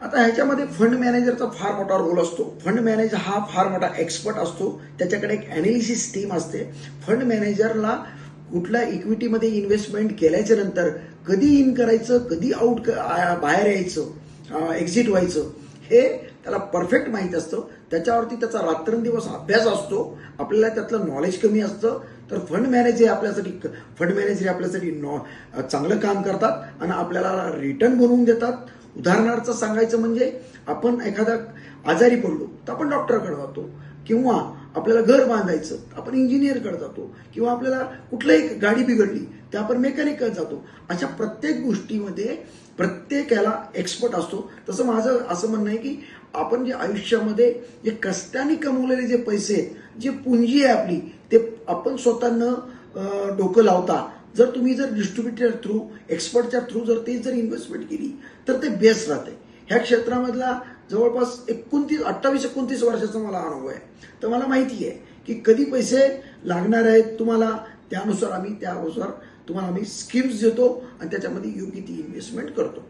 आता ह्याच्यामध्ये फंड मॅनेजरचा फार मोठा रोल असतो. फंड मॅनेजर हा फार मोठा एक्सपर्ट असतो. त्याच्याकडे एक अनालिसिस टीम असते. फंड मॅनेजरला कुठल्या इक्विटीमध्ये इन्व्हेस्टमेंट केल्याच्यानंतर कधी इन करायचं कधी आउट बाहेर यायचं एक्झिट व्हायचं हे त्याला परफेक्ट माहीत असतं. त्याच्यावरती त्याचा रात्रंदिवस अभ्यास असतो. आपल्याला त्यातलं नॉलेज कमी असतं. तर फंड मॅनेजर आपल्यासाठी फंड मॅनेजर आपल्यासाठी नॉ चांगलं काम करतात आणि आपल्याला रिटर्न बनवून देतात. उदाहरणार्थ सांगायचं म्हणजे आपण एखादा आजारी पडलो तर आपण डॉक्टरकडे जातो. किंवा आपल्याला घर बांधायचं आपण इंजिनियरकडे जातो. किंवा आपल्याला कुठलंही गाडी बिघडली तर आपण मेकॅनिकल जातो. अशा प्रत्येक गोष्टीमध्ये प्रत्येक याला एक्सपर्ट असतो. तसं माझं असं म्हणणं आहे की आपण जे आयुष्यामध्ये जे कष्टाने कमवलेले जे पैसे आहेत जे पुंजी आहे आपली ते आपण स्वतः न डोकं लावता. जर तुम्ही जर डिस्ट्रीब्युटर थ्रू एक्सपर्टच्या थ्रू जर ते जर इन्व्हेस्टमेंट केली तर ते बेस्ट राहते. ह्या क्षेत्रामधला जवळपास एकोणतीस अठ्ठावीस एकोणतीस वर्षाचा मला अनुभव आहे. तर मला माहिती आहे की कधी पैसे लागणार आहेत तुम्हाला त्यानुसार आम्ही त्यानुसार तुम्हाला आम्ही स्कीम्स देतो आणि त्याच्यामध्ये योग्य ती इन्व्हेस्टमेंट करतो.